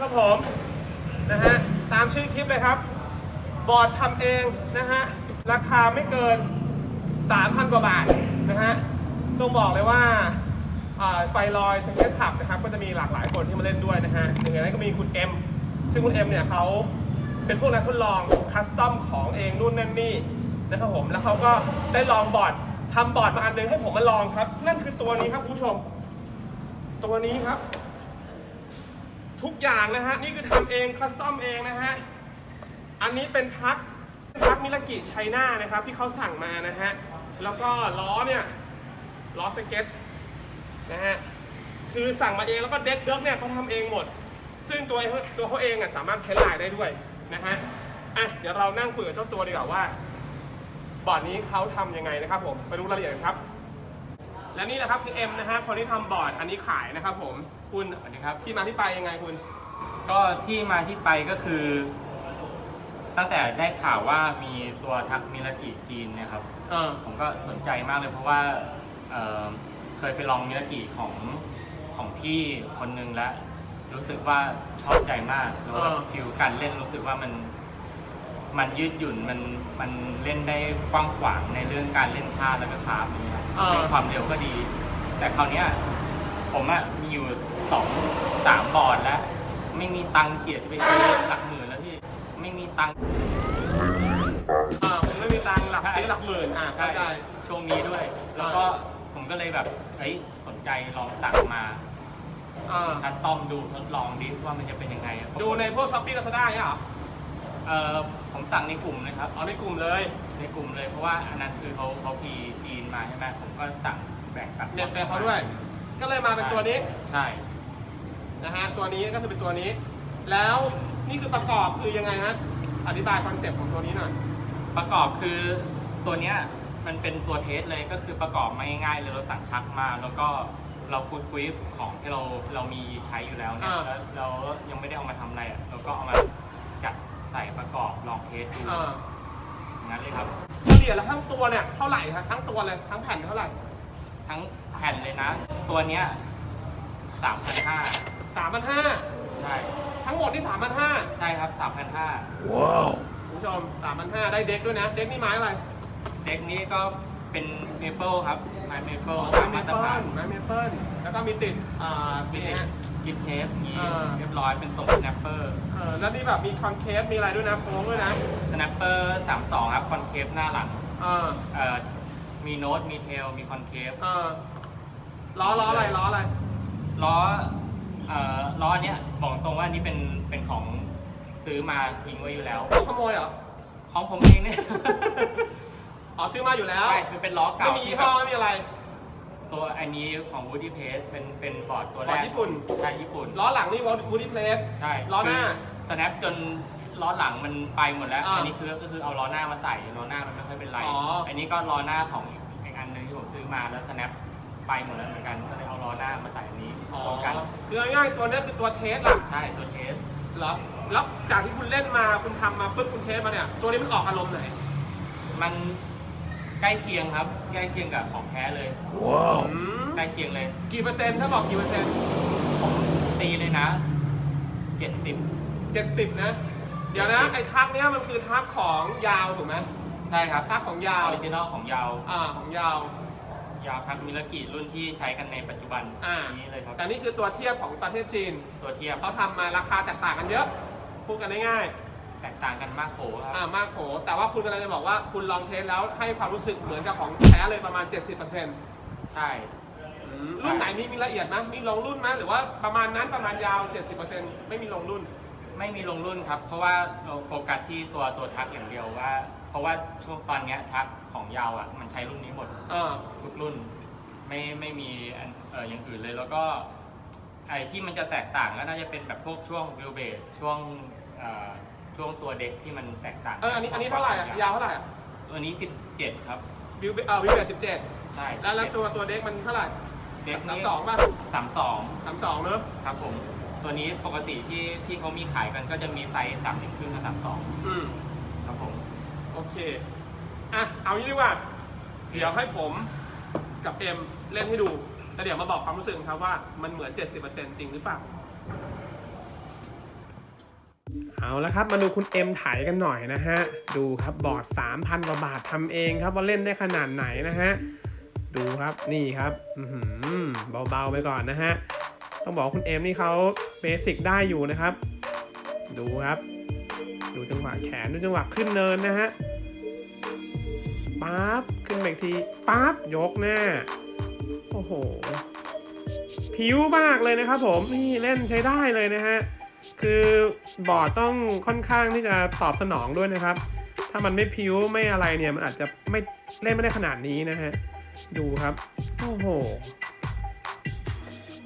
ครับผมนะฮะตามชื่อคลิปเลยครับ บอร์ดทำเองนะฮะราคาไม่เกิน 3,000 กว่าบาทนะฮะต้องบอกเลยว่าไฟลอยสังเกตขับนะครับ ก็จะมีหลากหลายคนที่มาเล่นด้วยนะฮะหนึ่งในนั้นก็มีคุณเอ็มซึ่งคุณเอ็มเนี่ยเขาเป็นพวกนักทดลองคัสตอมของเองนู่นนั่นนี่นะครับผมแล้วเขาก็ได้ลองบอร์ดทำบอร์ดมาอันหนึงให้ผมมาลองครับ นั่นคือตัวนี้ครับผู้ชม ตัวนี้ครับ ทุกอย่างนะฮะ นี่คือทำเองคัสตอมเองนะฮะ อันนี้เป็นทักทักมิลกิไชน่านะครับ ที่เขาสั่งมานะฮะ แล้วก็ล้อเนี่ยล้อสเก็ตนะฮะ คือสั่งมาเองแล้วก็เด็กเด็กเนี่ยเขาทำเองหมด ซึ่งตัวตัวเขาเองอะสามารถเพ้นลายได้ด้วยนะฮะ อะเดี๋ยวเรานั่งคุยกับเจ้าตัวดีกว่าว่าบอร์ดนี้เขาทำยังไงนะครับผมไปดูรายละเอียดกันครับ และนี่แหละครับคือเอ็มนะฮะคนที่ทำบอร์ดอันนี้ขายนะครับผม คุณสวัสดีครับที่มาที่ไปยังไงคุณ ก็ที่มาที่ไปก็คือ ตั้งแต่ได้ข่าวว่ามีตัวทักมิลากิจีนเนะครับ เออ ผมก็สนใจมากเลยเพราะว่าเอ่อเคยไปลองมิลากิของของพี่คนนึงแล้วรู้สึกว่าชอบใจมากแล้วาฟิลการเล่นรู้สึกว่ามัน มันยืดหยุ่นมันมันเล่นได้กว้างขวางในเรื่องการเล่นท่าแล้วก็คราฟอย่างเงี้ยครับเรื่องความเร็วก็ดี แต่คราวเนี้ยผมอะมีอยู่ สองสามบอร์ดแล้ว ไม่มีตังค์เกียรติไปซื้อหลักหมื่นแล้วพี่ ไม่มีตังค์อ่าผมไม่มีตังค์หลักซื้อหลักหมื่นอ่าเข้าใจช่วงนี้ด้วย แล้วก็ผมก็เลยแบบเฮ้ยสนใจลองสั่งมาอ่าคัดตอมดูทดลองดิว่ามันจะเป็นยังไงดูในพวกช้อปปี้ลาซาด้าเนี่ยเหรอเออผมสั่งในกลุ่มนะครับเอาในกลุ่มเลยในกลุ่มเลยเพราะว่าอันนั้นคือเขาเขาพีจีนมาใช่ไหมผมก็สั่งแบ่งตัดเน็ตไปเขาด้วย ก็เลยมาเป็นตัวนี้ ใช่ นะฮะตัวนี้ก็คือเป็นตัวนี้ แล้วนี่คือประกอบคือยังไงฮะอธิบายคอนเซ็ปต์ของตัวนี้หน่อยประกอบคือตัวเนี้ยมันเป็นตัวเทสเลยก็คือประกอบมาง่ายๆเลยเราสั่งทักมา แล้วก็เราคุยคุยของที่เราเรามีใช้อยู่แล้วเนี่ยแล้วเรายังไม่ได้เอามาทำอะไรอะเราก็เอามาจัดใส่ประกอบลองเทสดูอ่าอย่างนั้นเลยครับ เฉลี่ยแล้วทั้งตัวเนี่ยเท่าไหร่ครับทั้งตัวเลยทั้งแผ่นเท่าไหร่ทั้งแผ่นเลยนะ ตัวเนี้ยสามพันห้า สามพันห้าใช่ทั้งหมดที่สามพันห้าใช่ครับสามพันห้าคุณผู้ชมสามพันห้าได้เด็กด้วยนะ เด็กนี่ไม้อะไร เด็กนี้ก็เป็นเมเปิลครับไม้เมเปิลไม้เมมาตรเปิฐานลไม้เมเปิลแล้วก็มีติดอ่าติดเนี่ยกิฟเทปนี้อ่าเรียบร้อยเป็นทรงสแนปเปอร์เออแล้วนี่แบบมีคอนเคสมีอะไรด้วยนะโค้งด้วยนะสแนปเปอร์สามสองครับคอนเคฟหน้าหลังเออเอ่อมีโน้ตมีเทลมีคอนเคฟเออล้อล้ออะไรล้ออะไรล้อ เอ่อล้อเนี้ยบอกตรงว่านี่เป็นเป็นของซื้อมาทิ้งไว้อยู่แล้วเขาขโมยเหรอ ของผมเองเนี่ย อ๋อซื้อมาอยู่แล้ว ใช่คือเป็นล้อเก่าไม่มียี่ห้อไม่มีอะไร ตัวอันนี้ของ Woody Pace เป็นเป็นบอร์ดตัวแรบอร์กดญี่ปุ่น ใช่ญี่ปุ่น ล้อหลังนี่วูดี้เพลส ใช่ล้อหน้าสแนปจนล้อหลังมันไปหมดแล้ว อ่าอันนี้คือก็คือเอาล้อหน้ามาใส่ล้อหน้ามันไม่ค่อยเป็นไร อ๋ออั อันนี้ก็ล้อหน้าของอีกอันหนึงที่ผมซื้อมาแล้วสแนป ไปหมดแล้วเหมือนกันก็เลยเอาล้อหน้ามาใส่อันนี้อ๋อ ตรงกันคือง่ายๆตัวเนี้ยคือตัวเทสล่ะใช่ตัวเทสเหรอแล้วจากที่คุณเล่นมาคุณทำมาปุ๊บคุณเทสมาเนี่ย ตัวนี้มันออกอารมณ์ไหนมันใกล้เคียงครับใกล้เคียงกับของแท้เลยอืมใกล้เคียงเลย กี่เปอร์เซ็นต์ถ้าบอกกี่เปอร์เซ็นต์ผมตีเลยนะเจ็ดสิบเจ็ดสิบนะ เดี๋ยวนะไอ้ทักเนี้ยมันคือทักของยาวถูกไหมใช่ครับทักของยาอวอริจินอลของยาว อ่าของยาว ยาวทักมิลกิรุ่นที่ใช้กันในปัจจุบันอ่า นี้เลยครับแต่นี่คือตัวเทียบของประเทศจีนตัวเทียบเขาทำมาราคาแตกต่างกันเยอะพูดกันง่ายแตกต่างกันมากโขคๆรัอ่าบมากโข แต่ว่าคุณกำลังจะบอกว่าคุณลองเทสแล้วให้ความรู้สึกเหมือนกับของแท้เลยประมาณ 70%ใช่ อืมรุ่นไหนมีมีละเอียดไหมมีลงรุ่นไหมหรือว่าประมาณนั้นประมาณยาว 70%ไม่มีลงรุ่น ไม่มีลงรุ่นครับ เพราะว่าเราโฟกัสที่ตัวตัวทักอย่างเดียวว่า เพราะว่าช่วงตอนเนี้ยทักของยาวอะมันใช้รุ่นนี้หมดเออ ทุกรุ่นไม่ไม่มีอันเอออย่างอื่นเลยแล้วก็ไอ้ที่มันจะแตกต่างก็น่าจะเป็นแบบพวกช่วงวิวเบสช่วงเอ่อช่วงตัวเด็กที่มันแตกต่างเอออันนี้อันนี้เท่าไหร่อะยาวเท่าไหร่อะตัวนี้สิบเจ็ดครับวิวเออวิวเบสิบเจ็ดใช่แล้วแล้วตัวตัวเด็กมันเท่าไหร่เด็กสามนี้สองป่ะสามสอง สามสองเนอะครับผม ตัวนี้ปกติที่ที่เขามีขายกันก็จะมีไซส์สามหนึ่งครึ่งกับสามสองอืม ครับผมโอ เค อะ เอางี้ดีกว่า เดี๋ยวให้ผมกับเอ็มเล่นให้ดู แล้วเดี๋ยวมาบอกความรู้สึกครับว่ามันเหมือน 70%จริงหรือเปล่า เอาละครับ มาดูคุณเอ็มถ่ายกันหน่อยนะฮะ ดูครับบอร์ด 3,000กว่าบาททำเองครับว่าเล่นได้ขนาดไหนนะฮะ ดูครับนี่ครับเบาๆไปก่อนนะฮะ ต้องบอกคุณเอ็มนี่เขาเบสิกได้อยู่นะครับ ดูครับดูจังหวะแขนดูจังหวะขึ้นเนินนะฮะ ปั๊บขึ้นไปอีกทีปั๊บยกหน้า โอ้โห ผิวมากเลยนะครับผมนี่เล่นใช้ได้เลยนะฮะ คือบอร์ดต้องค่อนข้างที่จะตอบสนองด้วยนะครับ ถ้ามันไม่พิ้วไม่อะไรเนี่ยมันอาจจะไม่เล่นไม่ได้ขนาดนี้นะฮะ ดูครับ โอ้โห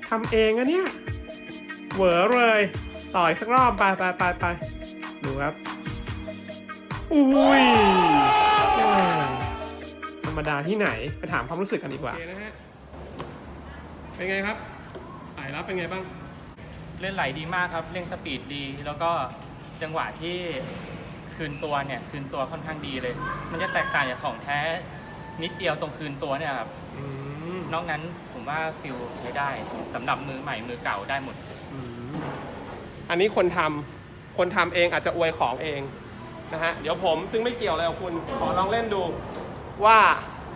ทำเองอะเนี่ยเหวอเลยต่ออีกสักรอบไปไปไปไปดูครับ อุ้ย รรมดาที่ไหน ไปถามความรู้สึกกันดีกว่านะฮะ เป็นไงครับไายรับเป็นไงบ้าง เล่นไหลดีมากครับเร่งสปีดดี แล้วก็จังหวะที่คืนตัวเนี่ยคืนตัวค่อนข้างดีเลย มันจะแตกต่างจากของแท้นิดเดียวตรงคืนตัวเนี่ยครับอืมนอกนั้นผมว่าฟิลใช้ได้สำหรับมือใหม่มือเก่าได้หมด อืมอันนี้คนทำคนทำเองอาจจะอวยของเองนะฮะ เดี๋ยวผมซึ่งไม่เกี่ยวอะไรกับคุณ ขอลองเล่นดู ว่า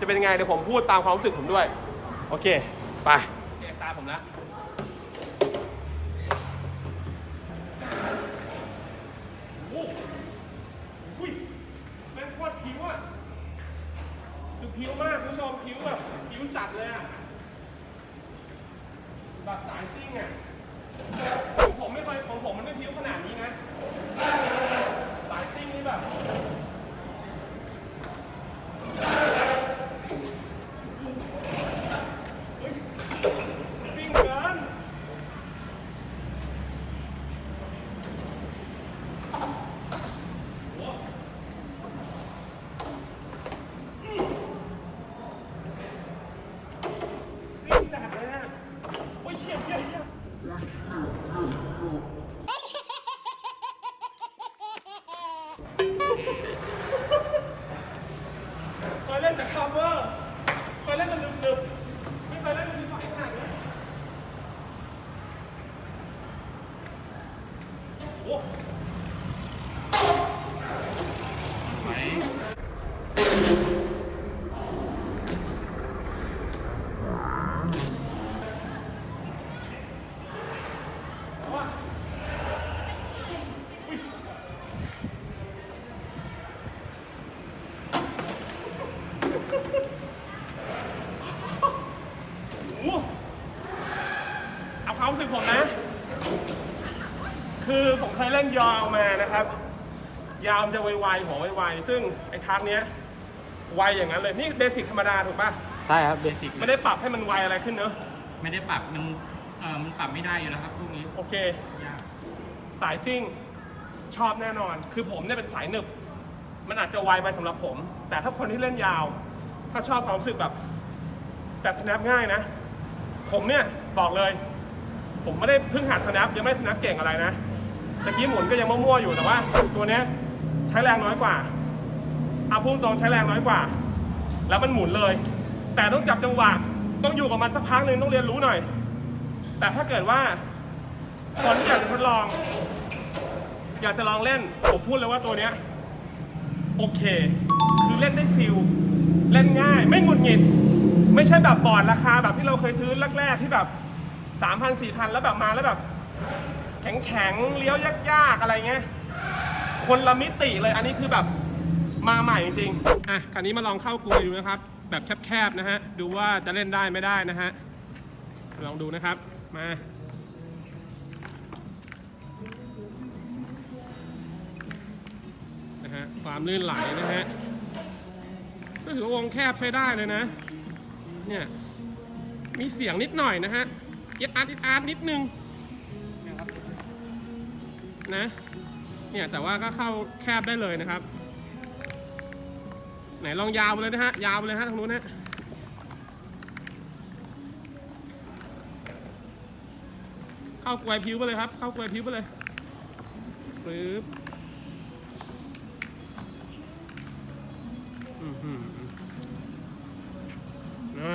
จะเป็นยังไงเดี๋ยวผมพูดตามความรู้สึกผมด้วย โอเค ไปโอกตาผมแล้วโอ้โหอุ้ยแม่งโคตรผิวอะ คือผิวมากคุณผู้ชมผิวแบบผิวจัดเลยอะ แบบสายซิ่งอะ ของผมไม่เคยของผมมันไม่พิ้วขนาดนี้นะ สายซิ่งนี่แบบเฮ้ยซิ่งเกินโอ้อืมซิ่งจัดเลยอะโอ้ยเหี้ยเหี้ยเหี้ย เคยเล่นแต่คัฟเวอร์เคยเล่นแต่หนึบๆไม่เคยเล่นเป็นไฟขนาดนี้โอ้โหเอาว่ะอุ้ย โอ้โหเอาความรู้สึกผมนะ คือผมเคยเล่นยาวมานะครับ ยาวมันจะไวๆหัวไวๆซึ่งไอ้ทักเนี้ยไวอย่างนั้นเลยนี่เบสิกธรรมดาถูกปะใช่ครับเบสิกไม่ได้ปรับให้มันไวอะไรขึ้นเนอะไม่ได้ปรับมันเออมันปรับไม่ได้อยู่แล้วครับพวกนี้โอเค ยากสายซิ่งชอบแน่นอน คือผมเนี่ยเป็นสายหนึบ มันอาจจะไวไปสำหรับผม แต่ถ้าคนที่เล่นยาว ถ้าชอบความรู้สึกแบบ แต่ snap ง่ายนะ ผมเนี่ยบอกเลย ผมไม่ได้เพิ่งหัด snap ยังไม่ได้ snap เก่งอะไรนะ ตะกี้หมุนก็ยังมั่วๆอยู่แต่ว่า ตัวเนี้ยใช้แรงน้อยกว่าเอาพูดตรงใช้แรงน้อยกว่า แล้วมันหมุนเลย แต่ต้องจับจังหวะต้องอยู่กับมันสักพักหนึ่งต้องเรียนรู้หน่อย แต่ถ้าเกิดว่าคนที่อยากจะทดลอง อยากจะลองเล่นผมพูดเลยว่าตัวเนี้ยโอเค คือเล่นได้ฟิลเล่นง่าย ไม่หงุดหงิด ไม่ใช่แบบบอร์ดราคาแบบที่เราเคยซื้อแรกๆที่แบบสามพันสี่พันแล้วแบบมาแล้วแบบ แข็งแข็งๆเลี้ยวยากๆอะไรเงี้ย คนละมิติเลยอันนี้คือแบบมาใหม่จริงๆอะคราวนี้มาลองเข้ากลวยดูนะครับ แบบแคบๆนะฮะ ดูว่าจะเล่นได้ไม่ได้นะฮะ ลองดูนะครับ มานะฮะความลื่นไหลนะฮะก็ถือว่าวงแคบใช้ได้เลยนะ เนี่ย มีเสียงนิดหน่อยนะฮะเอียดอาร์ตเอียดอาร์ตนิดนึง นะ เนี่ยแต่ว่าก็เข้าแคบได้เลยนะครับ ไหนลองยาวไปเลยนะฮะ ยาวไปเลยฮะทางนู้นนะเข้ากลวยผิวไปเลยครับ เข้ากลวยผิวไปเลยปึ๊บอืมอืมอ่า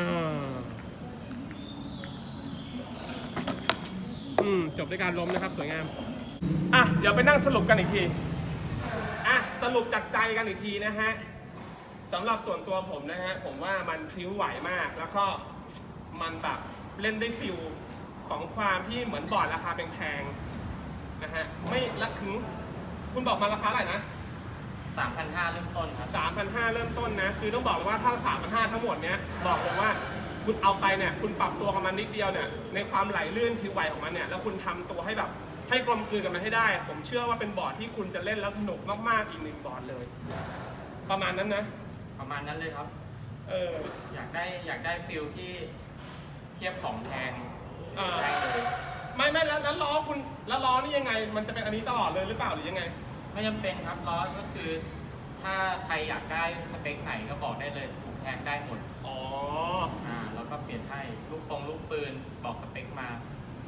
อืมจบด้วยการล้มนะครับ สวยงาม อะ เดี๋ยวไปนั่งสรุปกันอีกที อะ สรุปจากใจกันอีกทีนะฮะสำหรับส่วนตัวผมนะฮะ ผมว่ามันพริ้วไหวมาก แล้วก็มันแบบเล่นได้ฟิลของความที่เหมือนบอร์ดราคาแพงๆนะฮะ ไม่ละถึงคุณบอกมาราคาอะไหรนะ 3,500เริ่มต้นครับ 3,500 เริ่มต้นนะ คือต้องบอกเลยว่าถ้า 3,500 ทั้งหมดเนี้ยบอกเลยว่าคุณเอาไปเนี่ย คุณปรับตัวกับมันนิดเดียวเนี่ย ในความไหลลื่นคิวไหวของมันเนี่ย แล้วคุณทำตัวให้แบบ ให้กลมกลืนกับมันให้ได้ ผมเชื่อว่าเป็นบอร์ดที่คุณจะเล่นแล้วสนุกมากๆอีกหนึ่งบอร์ดเลย ประมาณนั้นนะ ประมาณนั้นเลยครับ เออ อยากได้อยากได้ฟิลที่เทียบของแพงเออได้เลยไม่ไม่แล้วแล้วล้อคุณแล้วล้อนี่ยังไง มันจะเป็นอันนี้ตลอดเลยหรือเปล่าหรือยังไง ไม่จำเป็นครับล้อก็คือ ถ้าใครอยากได้สเปคไหนก็บอกได้เลยถูกแพงได้หมดอ๋อ อ่าแล้วก็เปลี่ยนให้ลูกปงลูกปืนบอกสเปคมา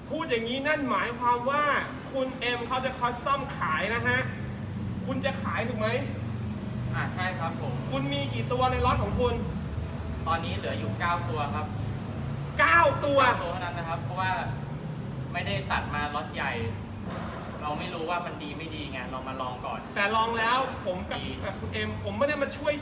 พูดอย่างนี้นั่นหมายความว่าคุณเอ็มเขาจะคอสตอมขายนะฮะ คุณจะขายถูกไหม อ่าใช่ครับผม คุณมีกี่ตัวในล็อตของคุณ ตอนนี้เหลืออยู่ 9 ตัวครับ9 ตัว 9ตัวเท่านั้นนะครับ เพราะว่าไม่ได้ตัดมาล็อตใหญ่ เราไม่รู้ว่ามันดีไม่ดีไงเรามาลองก่อน แต่ลองแล้วผมกับดี กับคุณเอ็มผมไม่ได้มาช่วย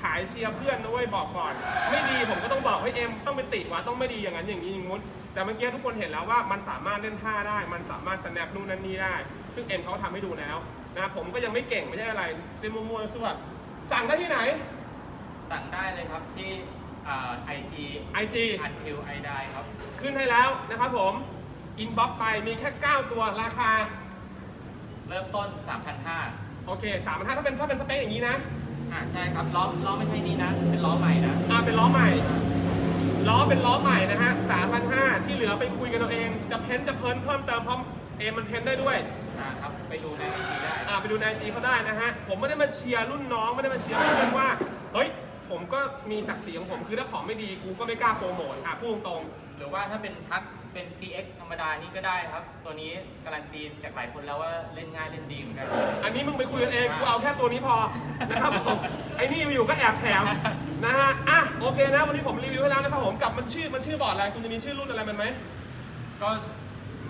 ขายเชียร์เพื่อนนะเว้ยบอกก่อน ไม่ดีผมก็ต้องบอกให้เอ็มต้องไปติว่าต้องไม่ดีอย่างนั้นอย่างนี้อย่างงู้นแต่เมื่อกี้ทุกคนเห็นแล้วว่ามันสามารถเล่นท่าได้ มันสามารถ snap นู่นนั่นนี่ได้ ซึ่งเอ็มเขาทำให้ดูแล้วนะผมก็ยังไม่เก่งไม่ใช่อะไรเล่นมั่วๆสวดสั่งได้ที่ไหน สั่งได้เลยครับที่ไอจี IG อันคิวไอได้ครับ ขึ้นให้แล้วนะครับผม อินบ็อกไปมีแค่ 9 ตัวราคา เริ่มต้น 3,500โอเคสามพันห้าถ้าเป็นถ้าเป็นสเปคอย่างนี้นะ อ่าใช่ครับล้อล้อไม่ใช่นี้นะ เป็นล้อใหม่นะอ่าเป็นล้อใหม่ ล้อเป็นล้อใหม่นะฮะ3,500ที่เหลือไปคุยกันเอาเอง จะเพ้นท์จะเพ้นท์เพิ่มเติมเพราะเอมันเพ้นท์ได้ด้วย อ่าครับ ไปดูในไอจีได้อ่าไปดูในไอจีเขาได้นะฮะ ผมไม่ได้มาเชียร์รุ่นน้องไม่ได้มาเชียร์เพื่อนว่า เฮ้ย ผมก็มีศักดิ์ศรีของผม คือถ้าของไม่ดีกูก็ไม่กล้าโปรโมทอะพูดตรงหรือว่าถ้าเป็นทัก เป็น CX ธรรมดานี่ก็ได้ครับ ตัวนี้การันตีจากหลายคนแล้วว่าเล่นง่ายเล่นดีเหมือนกันๆอันนี้มึงไปคุยกันเองกูเอาแค่ตัวนี้พอนะครับผมไอ้นี่อยู่ก็แอบแถมนะฮะอะโอเคนะวันนี้ผมรีวิวให้แล้วนะครับผมกับมันชื่อมันชื่อบอร์ดอะไรคุณจะมีชื่อรุ่นอะไรมันไหมก็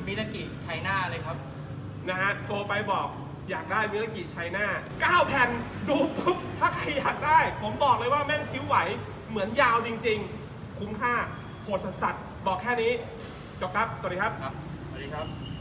มินากิไชน่าเลยครับนะฮะโทรไปบอกอยากได้มิลกิชัยนา9แผ่นดูปุ๊บถ้าใครอยากได้ ผมบอกเลยว่าแม่งผิวไหว เหมือนยาวจริงๆ คุ้มค่า โหดสัสๆบอกแค่นี้ จบครับ สวัสดีครับครับสวัสดีครับ